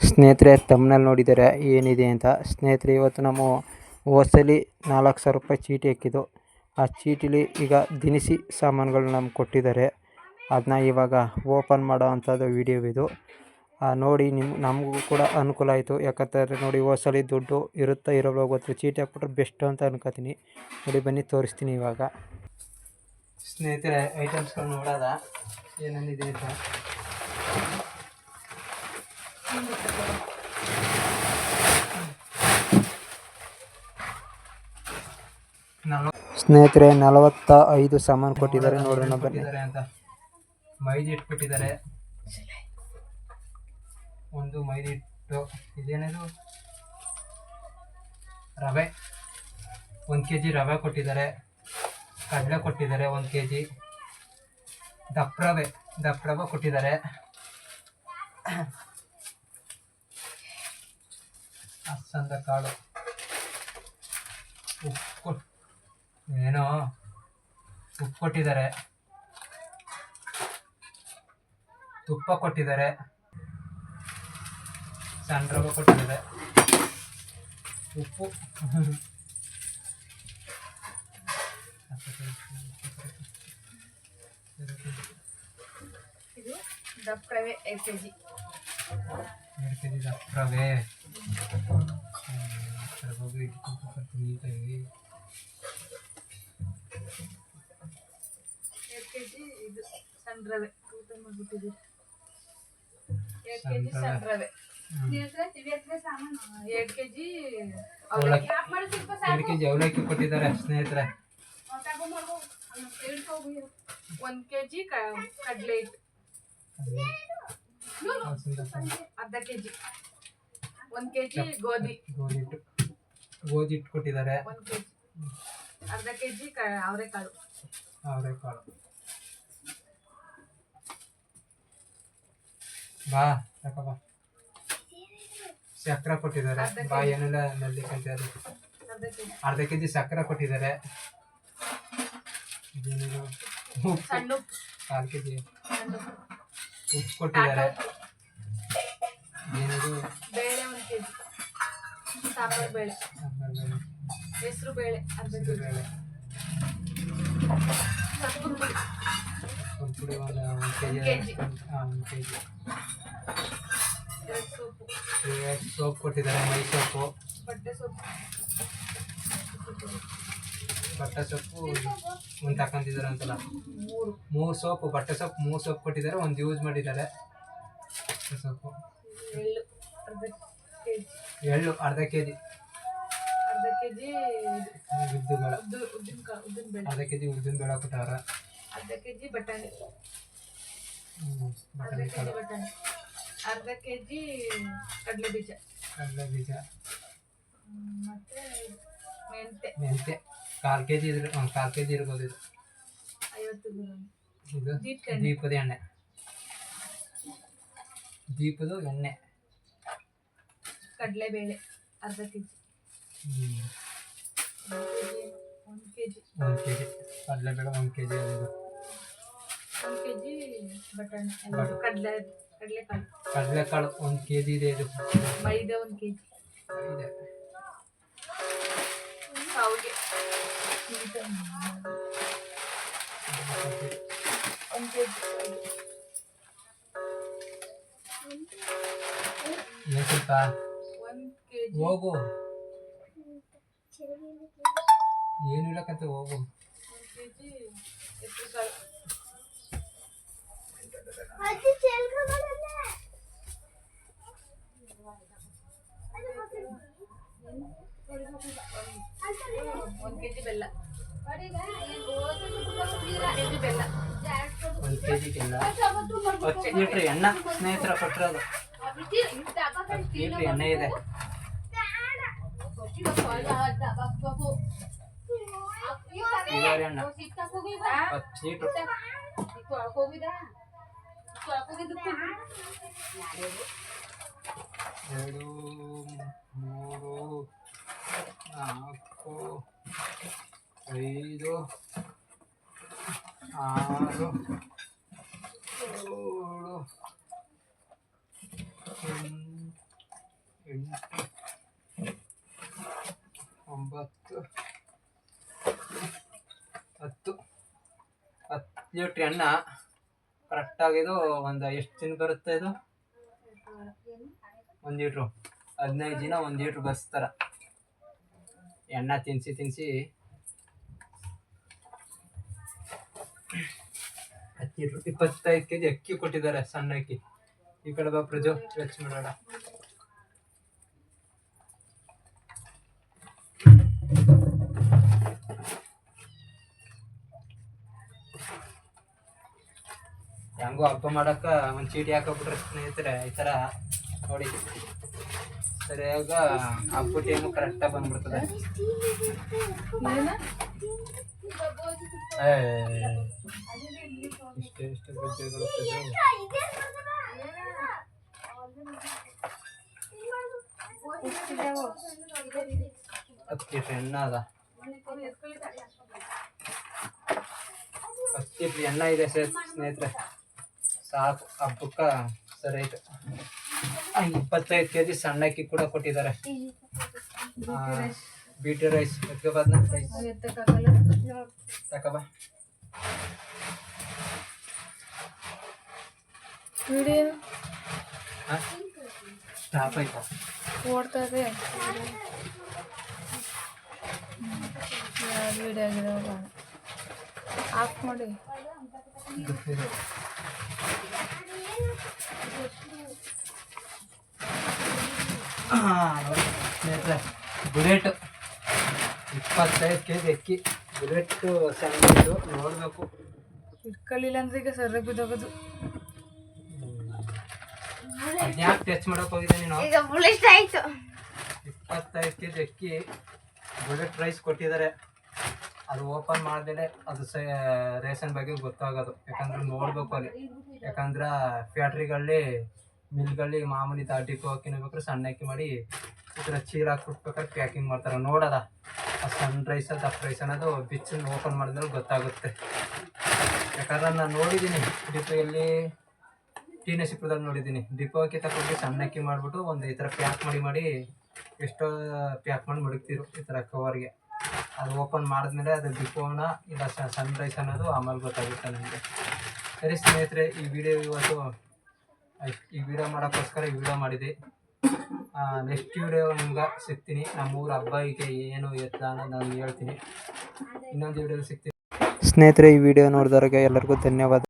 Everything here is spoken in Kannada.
ಸ್ನೇಹಿತರೆ ತಮ್ಮನಲ್ಲಿ ನೋಡಿದ್ದಾರೆ ಏನಿದೆ ಅಂತ. ಸ್ನೇಹಿತರೆ, ಇವತ್ತು ನಮ್ಮ ಹೋಸಲಿ ನಾಲ್ಕು ಸಾವಿರ ರೂಪಾಯಿ ಚೀಟಿ ಹಾಕಿದ್ದು. ಆ ಚೀಟಿಲಿ ಈಗ ದಿನಸಿ ಸಾಮಾನುಗಳು ನಮ್ಗೆ ಕೊಟ್ಟಿದ್ದಾರೆ. ಅದನ್ನ ಇವಾಗ ಓಪನ್ ಮಾಡೋ ಅಂಥದ್ದು ವಿಡಿಯೋ ಇದು. ನೋಡಿ ನಿಮ್ಮ ನಮಗೂ ಕೂಡ ಅನುಕೂಲ ಆಯಿತು. ಯಾಕಂತಂದರೆ ನೋಡಿ ಹೊಸಲಿ ದುಡ್ಡು ಇರುತ್ತಾ ಇರೋಲ್ಲ ಗೊತ್ತಿಲ್ಲ ಚೀಟಿ ಹಾಕ್ಬಿಟ್ರೆ ಬೆಸ್ಟ್ ಅಂತ ಅನ್ಕೋತೀನಿ. ನೋಡಿ ಬನ್ನಿ, ತೋರಿಸ್ತೀನಿ ಇವಾಗ. ಸ್ನೇಹಿತರೆ ಐಟಮ್ಸ್ಗಳು ನೋಡೋದ? ಏನಂದಿದೆ ಅಂತ. ಸ್ನೇಹಿತರೆ ನಲವತ್ತ ಐದು ಸಾಮಾನು ಕೊಟ್ಟಿದ್ದಾರೆ. ನೋಡೋಣ ಬನ್ನಿ. ಅಂತ. ಮೈದಾ ಹಿಟ್ಟು ಕೊಟ್ಟಿದ್ದಾರೆ ಒಂದು ಮೈದಿ ಇಟ್ಟು, ಇದೇನದು? ರವೆ. ಒಂದು ಕೆ ಜಿ ರವೆ ಕೊಟ್ಟಿದ್ದಾರೆ. ಕಡಲೆ ಕೊಟ್ಟಿದ್ದಾರೆ ಒಂದು ಕೆ ಜಿ ದಪ್ಪ ರವೆ ದಪ್ಪ ರವೆ ಕೊಟ್ಟಿದ್ದಾರೆ. ಅಸಂದ ಕಾಳು. ಉಪ್ಪು ಕೊಟ್ ಏನೋ ತುಪ್ಪ ಕೊಟ್ಟಿದ್ದಾರೆ. ತುಪ್ಪ ಕೊಟ್ಟಿದ್ದಾರೆ. ಸಣ್ಣ ರವೆ ಕೊಟ್ಟಿದ್ದಾರೆ. ಉಪ್ಪು. ಇದು ದಪ್ಪ ರವೆ ಐದು ಕೆ ಜಿ ಎರಡು ಕೆ ಜಿ ದಪ್ಪ ರವೆ ನೀಟಾಗಿ. ಎರಡು ಕೆ ಜಿ ಇದು ಸಣ್ಣ ರವೆ ಊಟ ಮಾಡ್ಬಿಟ್ಟಿದ್ದೀವಿ ಎರಡು ಕೆ ಜಿ ಸಣ್ಣ ಸಣ್ಣ ರವೆ ಎರಡು ಕೆ ಜಿ ಅವಲಕ್ಕಿ ಎರಡು ಕೆ ಜಿ ಅವಲಕ್ಕಿ ಕೊಟ್ಟಿದ್ದಾರೆ ಸ್ನೇಹಿತರೆ ಒಂದು ಕೆ ಜಿ ಕಡಲೆ ಹಿಟ್ಟು ಅರ್ಧ ಕೆ ಜಿ ಒಂದು ಕೆ ಜಿ ಗೋಧಿ ಗೋಧಿ ಹಿಟ್ಟು ಗೋಧಿ ಹಿಟ್ಟು ಕೊಟ್ಟಿದ್ದಾರೆ ಒಂದು ಕೆ ಜಿ ಅರ್ಧ ಕೆ ಜಿ ಅವರೆಕಾಳು. ಅವರೆಕಾಳು. ಬಾ ತಕೋ ಬಾ. ಸಕ್ಕರೆ ಕೊಟ್ಟಿದ್ದಾರೆ. ಬಾ ಏನೆಲ್ಲ ನಲ್ಲಿ ಕಂತೆ ಅರ್ಧ ಕೆ ಜಿ ಅರ್ಧ ಕೆ ಜಿ ಸಕ್ಕರೆ ಕೊಟ್ಟಿದ್ದಾರೆ. ಇದೇನಿದು? ಸಣ್ಣ ಕಾಲು ಕೆ ಜಿ ಉಪ್ಪು. ಕೊಟ್ಟಿದ್ದಾರೆ. ಏನಿದು? ಬೇಳೆ ಒಂದು ಕೆ ಜಿ ಸಾಂಬಾರು ಬೇಳೆ. ಹೆಸರು ಬೇಳೆ ಪುಡಿ ಒಂದು ಕೆ ಜಿ ಕೆಜಿ. ಒಂದು ಕೆ ಜಿ ಎರಡು ಸೋಪ್ ಕೊಟ್ಟಿದ್ದಾರೆ ಮೈ ಸೋಪು ಬಟ್ಟೆ ಸೊಪ್ಪು. ಬಟ್ಟೆ ಸೊಪ್ಪು ಒಂದು ತಗೊಂತಿದ್ದಾರೆ ಅಂತಲ್ಲ. ಮೂರು. ಮೂರು ಸೋಪು ಬಟ್ಟೆ ಸೊಪ್ಪು ಮೂರು ಸೋಪ್ ಕೊಟ್ಟಿದ್ದಾರೆ ಒಂದು ಯೂಸ್ ಮಾಡಿದ್ದಾರೆ. ಸೊಪ್ಪು. ಎಳ್ಳು ಅರ್ಧ ಕೆಜಿ. ಎಳ್ಳು ಅರ್ಧ ಕೆ ಜಿ ಅರ್ಧ ಕೆ ಜಿ ಉದ್ದುಬೇಡ ಉದ್ದು ಉದ್ದಿನ ಉದ್ದಿನ ಬೇಳೆ. ಅರ್ಧ ಕೆ ಜಿ ಉದ್ದಿನ ಬೇಳೆ ಕೊಟ್ಟಾರ. ಅರ್ಧ ಕೆ ಜಿ ಬಟಾಣಿ. ಅರ್ಧ ಬಟಾಣಿ ಕೆ ಜಿ ಕಾಳು ಬಟಾಣಿ. ಅರ್ಧ ಕೆ ಜಿ ಕಡಲೆ ಬೀಜ. ಕಡಲೆ ಬೀಜ. ಮತ್ತೆ ಮೆಂತೆ ಮೆಂತೆ ಕಾಲು ಕೆಜಿ ಇದ್ರೆ ಒಂದು ಕಾಲು ಕೆ ಜಿ ಇರ್ಬೋದು ಇದು. ಐವತ್ತು ಗ್ರಾಮ್ ಇದು ದೀಪದ ಎಣ್ಣೆ. ದೀಪದ ಎಣ್ಣೆ. ಕಡಲೆ ಬೇಳೆ ಅರ್ಧ ಕೆ ಜಿ ಹ್ಮ್. ಒಂದು ಕೆ ಜಿ ಒಂದು ಕೆ ಜಿ ಕಡಲೆಬೇಳೆ ಒಂದು ಕೆ ಜಿ ಅದು ಒಂದು ಕೆ ಜಿ ಬಟಾಣಿ ಅದು ಕಡಲೆ ಕಡಲೆಕಾಳು ಕಡಲೆಕಾಳು ಒಂದು ಕೆ ಜಿ ಇದೆ ಇದು ಮೈದಾ ಒಂದು ಕೆ ಜಿ ಇದೆ ಶಾವಿಗೆ ಒಂದು ಕೆ ಜಿ ಏನು ಸ್ವಲ್ಪ ಒಂದು ಕೆ ಜಿ ಹೋಗು ಏನು ಇಲ್ಲಕಂತ ಹೋಗು. ಒಂದು ಕೆಜಿ ಬೆಲ್ಲ. ಬೆಲ್ಲ ಒಂದು ಕೆಜಿ ಇಲ್ಲ ಹತ್ತು ಲೀಟ್ರ್ ಎಣ್ಣೆ. ಸ್ನೇಹಿತರ ಕೊಟ್ಟಿರೋದು ಲೀಟ್ರ್ ಎಣ್ಣೆ ಇದೆ. ಇದಾರೆ ಎಣ್ಣೆ ಹತ್ತು ಲೀಟ್ರ್ ಎರಡು ಮೂರು ನಾಲ್ಕು ಐದು ಲೀಟ್ರ್ ಎಣ್ಣೆ ಕರೆಕ್ಟಾಗಿದು ಒಂದು ಎಷ್ಟು ದಿನ ಬರುತ್ತೆ ಇದು? ಒಂದು ಲೀಟ್ರು ಹದಿನೈದು ದಿನ ಒಂದು ಲೀಟ್ರ್ ಬರ್ಸ್ತಾರ ಎಣ್ಣೆ ತಿನ್ಸಿ ತಿನ್ನಿಸಿ ಹತ್ತು ಇಪ್ಪತ್ತೈದು ಕೆ ಜಿ ಅಕ್ಕಿ ಕೊಟ್ಟಿದ್ದಾರೆ ಸಣ್ಣ ಅಕ್ಕಿ. ಈ ಕಡೆ ಬಾ ಪ್ರಜು ಮಾಡೋಣ. ಹೆಂಗೋ ಹಬ್ಬ ಮಾಡಕ್ಕ ಒಂದು ಚೀಟಿ ಹಾಕಬಿಟ್ರೆ ಸ್ನೇಹಿತರೆ ಈ ಥರ ನೋಡಿ. ಸರಿಯಾಗ ಹಬ್ಬ ಟೈಮು ಕರೆಕ್ಟಾಗಿ ಬಂದ್ಬಿಡ್ತದೆ. ಇಷ್ಟೇ ಇಷ್ಟು ಗಜ್ಜೆಗಳು. ಹತ್ತು ಎಣ್ಣೆ ಅದ. ಹತ್ತು ಎಣ್ಣ ಇದೆ ಸರ್ ಸ್ನೇಹಿತರೆ. ಸಾಕು ಹಬ್ಬಕ್ಕೆ ಸರಿ ಆಯ್ತು ಆ, ಇಪ್ಪತ್ತೈದು ಕೆ ಜಿ ಸಣ್ಣ ಅಕ್ಕಿ ಕೂಡ ಕೊಟ್ಟಿದ್ದಾರೆ. ಬೀಟಿ ರೈಸ್ ಎತ್ಕೋಬಾದ್ನ ರೈಸ್ ಎತ್ತಕ್ಕಾಗಲ್ಲ. ತಗೋಬಾ ವಿಡಿಯೋ? ಹಾಂ ಸ್ಟಾಪ್ ಆಯ್ತಾ. ಓಡ್ತಾ ಇದೆ. ವಿಡಿಯೋ ಆಗಿರೋ ಆಫ್ ಮಾಡಿ. ಸ್ನೇಹಿತರೆ ಬುಲೆಟ್ ಇಪ್ಪತ್ತೈದು ಕೆ ಜಿ ಅಕ್ಕಿ. ಬುಲೆಟ್ ಸಣ್ಣದು ನೋಡಬೇಕು. ಇಟ್ಕೊಳ್ಳಿಲ್ಲ ಅಂದ್ರೆ ಈಗ ಸರ್ ಬಿದ್ದೋಗೋದು. ಯಾಕೆ ಟಚ್ ಮಾಡಕ್ ಹೋಗಿದೆ ನೀನು? ಈಗ ಬುಲೆಟ್ ಆಯ್ತು. ಇಪ್ಪತ್ತೈದು ಕೆ ಜಿ ಅಕ್ಕಿ ಬುಲೆಟ್ ರೈಸ್ ಕೊಟ್ಟಿದ್ದಾರೆ. ಅದು ಓಪನ್ ಮಾಡ್ದೇನೆ ಅದು ಸ ರೇಷನ್ ಬಗ್ಗೆ ಗೊತ್ತಾಗೋದು. ಯಾಕಂದ್ರೆ ನೋಡ್ಬೇಕು ಅಲ್ಲಿ. ಯಾಕಂದ್ರೆ ಫ್ಯಾಕ್ಟ್ರಿಗಳಲ್ಲಿ ಮಿಲ್ಗಳಲ್ಲಿ ಮಾಮೂಲಿ ಡಿಪೋ ಅಕ್ಕಿ ಬೇಕಾದ್ರೆ ಸಣ್ಣ ಅಕ್ಕಿ ಮಾಡಿ ಈ ಥರ ಚೀಲ ಹಾಕ್ಬಿಟ್ಬೇಕಾದ್ರೆ ಪ್ಯಾಕಿಂಗ್ ಮಾಡ್ತಾರೆ. ನೋಡೋದ? ಆ ಸಣ್ಣ ರೈಸ್ ದಪ್ಪ ರೈಸ್ ಅನ್ನೋದು ಬಿಚ್ಚನ್ನು ಓಪನ್ ಮಾಡಿದ್ರೆ ಗೊತ್ತಾಗುತ್ತೆ. ಯಾಕಂದ್ರೆ ನಾನು ನೋಡಿದ್ದೀನಿ ಡಿಪೋಯಲ್ಲಿ ಟಿ ನರಸೀಪುರದಲ್ಲಿ ನೋಡಿದ್ದೀನಿ. ಡಿಪೋ ಅಕ್ಕಿ ತಗೊಂಡು ಸಣ್ಣ ಅಕ್ಕಿ ಮಾಡಿಬಿಟ್ಟು ಒಂದು ಈ ಥರ ಪ್ಯಾಕ್ ಮಾಡಿ ಮಾಡಿ ಎಷ್ಟೋ ಪ್ಯಾಕ್ ಮಾಡಿ ಮಡಗ್ತಿರು ಈ ಥರ ಕವರ್ಗೆ. ಅದು ಓಪನ್ ಮಾಡಿದ್ಮೇಲೆ ಅದು ಡಿಪೋನ ಇಲ್ಲ ಸನ್ ರೈಸ್ ಅನ್ನೋದು ಆಮೇಲೆ ಗೊತ್ತಾಗುತ್ತೆ ನನಗೆ. ಸರಿ ಸ್ನೇಹಿತರೆ, ಈ ವಿಡಿಯೋ ಇವತ್ತು ಈ ವಿಡಿಯೋ ಮಾಡೋಕ್ಕೋಸ್ಕರ ಈ ವಿಡಿಯೋ ಮಾಡಿದೆ. ನೆಕ್ಸ್ಟ್ ವಿಡಿಯೋ ನಿಮ್ಗೆ ಸಿಗ್ತೀನಿ. ನಮ್ಮೂರ ಹಬ್ಬ ಈಗ ಏನು ಎತ್ತ ಅನ್ನೋದು ನಾನು ಹೇಳ್ತೀನಿ. ಇನ್ನೊಂದು ವಿಡಿಯೋ ಸಿಗ್ತೀನಿ. ಸ್ನೇಹಿತರೆ, ಈ ವಿಡಿಯೋ ನೋಡಿದವ್ರಿಗೆ ಎಲ್ಲರಿಗೂ ಧನ್ಯವಾದ.